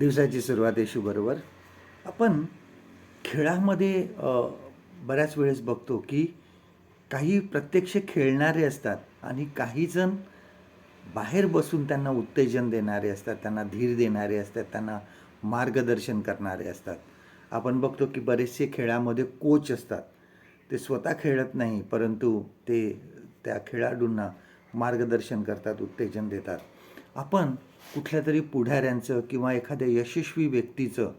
दिवसाची सुरुवात येशूबरोबर आपण खेळामध्ये बऱ्याच वेळेस बघतो की काही प्रत्यक्ष खेळणारे असतात आणि काही जण बाहेर बसून त्यांना उत्तेजन देणारे असतात त्यांना धीर देणारे असतात त्यांना मार्गदर्शन करणारे असतात. आपण बघतो की बरेचसे खेळामध्ये कोच असतात. ते स्वतः खेळत नाही परंतु ते त्या खेळाडूंना मार्गदर्शन करतात उत्तेजन देतात. आपण कुठल्या तरी पुढाऱ्यांचं किंवा एखाद्या यशस्वी व्यक्तीचं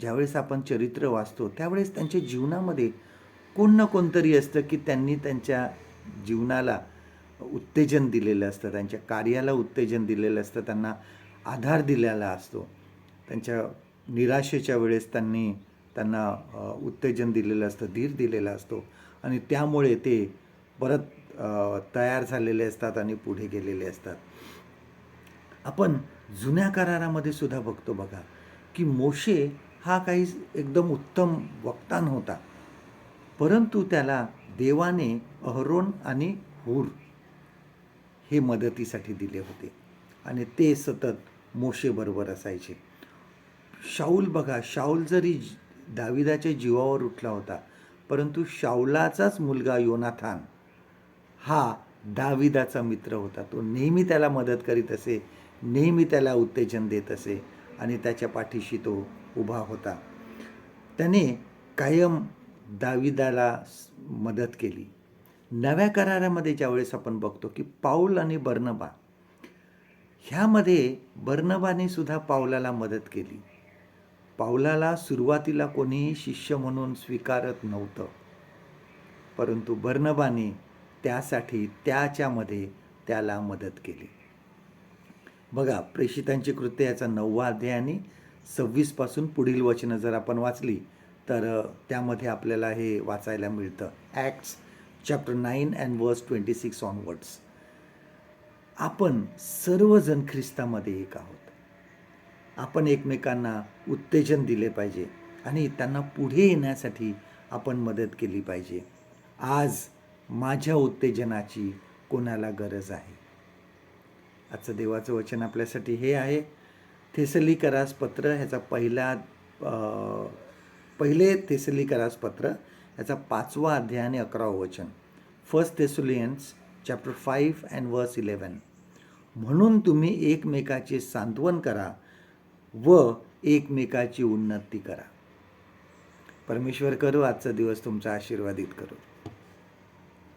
ज्यावेळेस आपण चरित्र वाचतो त्यावेळेस त्यांच्या जीवनामध्ये कोण ना कोणतरी असतं की त्यांनी त्यांच्या जीवनाला उत्तेजन दिलेलं असतं त्यांच्या कार्याला उत्तेजन दिलेलं असतं त्यांना आधार दिलेला असतो. त्यांच्या निराशेच्या वेळेस त्यांनी त्यांना उत्तेजन दिलेलं असतं धीर दिलेला असतो आणि त्यामुळे ते परत तयार झालेले असतात आणि पुढे गेलेले असतात. आपण जुन्या करारामध्ये सुद्धा बघतो बघा की मोशे हा काही एकदम उत्तम वक्तान होता. परंतु त्याला देवाने अहरोन आणि हूर हे मदतीसाठी दिले होते. आणि ते सतत मोशेबरोबर असायचे. शाऊल बघा शाऊल जरी दाविदाच्या जीवावर उठला होता परंतु शाऊलाचाच मुलगा योनाथान हा दाविदाचा मित्र होता. तो नेहमी त्याला मदत करीत असे नेहमी त्याला उत्तेजन देत असे आणि त्याच्या पाठीशी तो उभा होता. त्याने कायम दाविदाला मदत केली. नव्या करारामध्ये ज्यावेळेस आपण बघतो की पाऊल आणि बर्नबा ह्यामध्ये बर्नबाने सुद्धा पावलाला मदत केली. पावलाला सुरुवातीला कोणीही शिष्य म्हणून स्वीकारत नव्हतं. परंतु बर्नबाने त्यासाठी त्याच्यामध्ये त्याला मदत केली. बघा प्रेषितांची कृत्य याचा नववा अध्याय आणि सव्वीसपासून पुढील वचनं जर आपण वाचली तर त्यामध्ये आपल्याला हे वाचायला मिळतं. Acts chapter nine and verse twenty six onwards आपण सर्वजण ख्रिस्तामध्ये एक आहोत. आपण एकमेकांना उत्तेजन दिले पाहिजे आणि त्यांना पुढे येण्यासाठी आपण मदत केली पाहिजे. आज माझ्या उत्तेजनाची कोणाला गरज आहे? आजचं देवाचं वचन आपल्यासाठी हे आहे. थेसली करास पत्र ह्याचा पहिला पहिले थेसली करास पत्र ह्याचा पाचवा अध्याय आणि अकरावं वचन. First Thessalonians chapter five and verse eleven म्हणून तुम्ही एकमेकाचे सांत्वन करा व एकमेकाची उन्नती करा. परमेश्वर करू आजचा दिवस तुमचा आशीर्वादित करू.